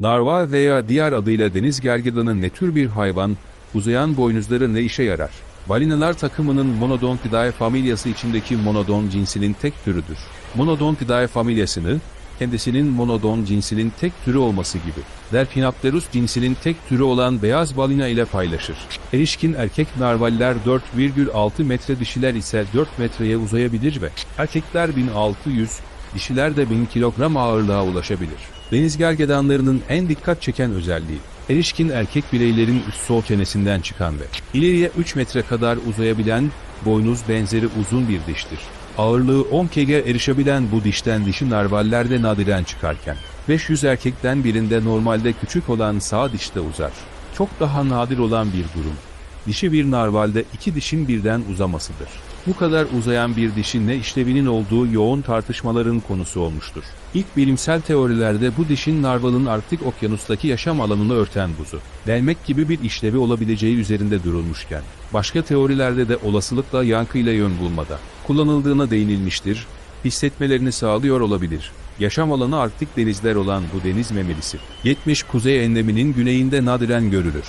Narval veya diğer adıyla deniz gergedanı ne tür bir hayvan, uzayan boynuzları ne işe yarar? Balinalar takımının Monodontidae familyası içindeki Monodon cinsinin tek türüdür. Monodontidae familyasını, kendisinin Monodon cinsinin tek türü olması gibi, Delphinapterus cinsinin tek türü olan beyaz balina ile paylaşır. Erişkin erkek narvaller 4,6 metre dişiler ise 4 metreye uzayabilir ve erkekler 1600, dişiler de 1000 kilogram ağırlığa ulaşabilir. Deniz gergedanlarının en dikkat çeken özelliği, erişkin erkek bireylerin üst sol çenesinden çıkan ve ileriye 3 metre kadar uzayabilen, boynuz benzeri uzun bir diştir. Ağırlığı 10 kg'e erişebilen bu dişten dişi narvallerde nadiren çıkarken, 500 erkekten birinde normalde küçük olan sağ dişte uzar. Çok daha nadir olan bir durum. Dişi bir narvalde iki dişin birden uzamasıdır. Bu kadar uzayan bir dişin ne işlevinin olduğu yoğun tartışmaların konusu olmuştur. İlk bilimsel teorilerde bu dişin narvalın Arktik okyanustaki yaşam alanını örten buzu, delmek gibi bir işlevi olabileceği üzerinde durulmuşken, başka teorilerde de olasılıkla yankıyla yön bulmada kullanıldığına değinilmiştir, hissetmelerini sağlıyor olabilir. Yaşam alanı Arktik denizler olan bu deniz memelisi, 70 kuzey enleminin güneyinde nadiren görülür.